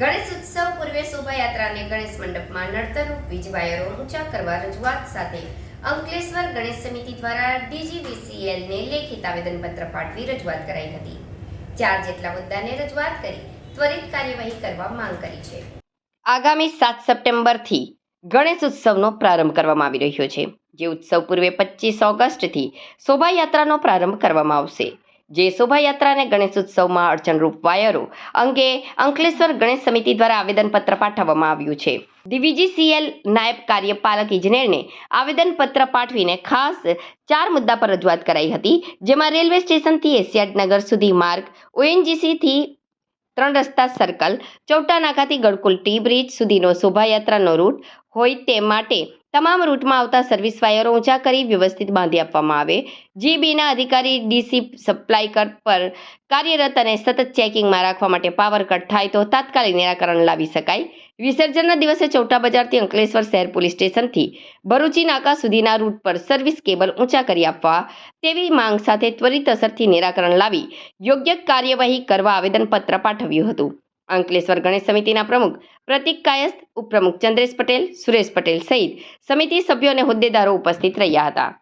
ગણેશ ઉત્સવ પૂર્વે શોભાયાત્રાને ગણેશ મંડપમાં નડતરરૂપ વીજ વાયરો ઊંચા કરવા રજૂઆત સાથે અંકલેશ્વર ગણેશ સમિતિ દ્વારા ડીજીવીસીએલને લેખિત આવેદનપત્ર પાઠવી રજૂઆત કરાઈ હતી. ચાર જેટલા મુદ્દાને રજૂઆત કરી ત્વરિત કાર્યવાહી કરવા માંગ કરી છે. આગામી સાત સપ્ટેમ્બરથી ગણેશ ઉત્સવનો પ્રારંભ કરવામાં આવી રહ્યો છે, જે ઉત્સવ પૂર્વે પચીસ ઓગસ્ટથી શોભાયાત્રાનો પ્રારંભ કરવામાં આવશે. જે શોભાયાત્રાને ગણેશ ઉત્સવમાં અડચણરૂપ વાયરો અંગે અંકલેશ્વર ગણેશ સમિતિ દ્વારા આવેદનપત્ર પાઠવવામાં આવ્યું છે. ડીવીજીસીએલ નાયબ કાર્યપાલક ઇજનેરને આવેદનપત્ર પાઠવીને ખાસ ચાર મુદ્દા પર રજૂઆત કરાઈ હતી, જેમાં રેલવે સ્ટેશનથી એશિયાડ નગર સુધી માર્ગ, ઓએનજીસીથી ત્રણ રસ્તા સર્કલ ચૌટા નાકાથી ગળકુલ ટી બ્રિજ સુધીનો શોભાયાત્રાનો રૂટ હોય તે માટે તમામ રૂટમાં આવતા સર્વિસ વાયરો ઊંચા કરી વ્યવસ્થિત બાંધી આપવામાં આવે. જીબીના અધિકારી ડીસી સપ્લાય કર પર કાર્યરત અને સતત ચેકિંગમાં રાખવા માટે પાવર કટ થાય તો તાત્કાલિક નિરાકરણ લાવી શકાય. વિસર્જનના દિવસે ચૌટા બજારથી અંકલેશ્વર શહેર પોલીસ સ્ટેશનથી ભરૂચી નાકા સુધીના રૂટ પર સર્વિસ કેબલ ઊંચા કરી આપવા તેવી માંગ સાથે ત્વરિત અસરથી નિરાકરણ લાવી યોગ્ય કાર્યવાહી કરવા આવેદનપત્ર પાઠવ્યું હતું. અંકલેશ્વર ગણેશ સમિતિના પ્રમુખ, પ્રતિક કાયસ્થ ઉપપ્રમુખ ચંદ્રેશ પટેલ, સુરેશ પટેલ સહિત સમિતિ સભ્યો અને હોદ્દેદારો ઉપસ્થિત રહ્યા હતા.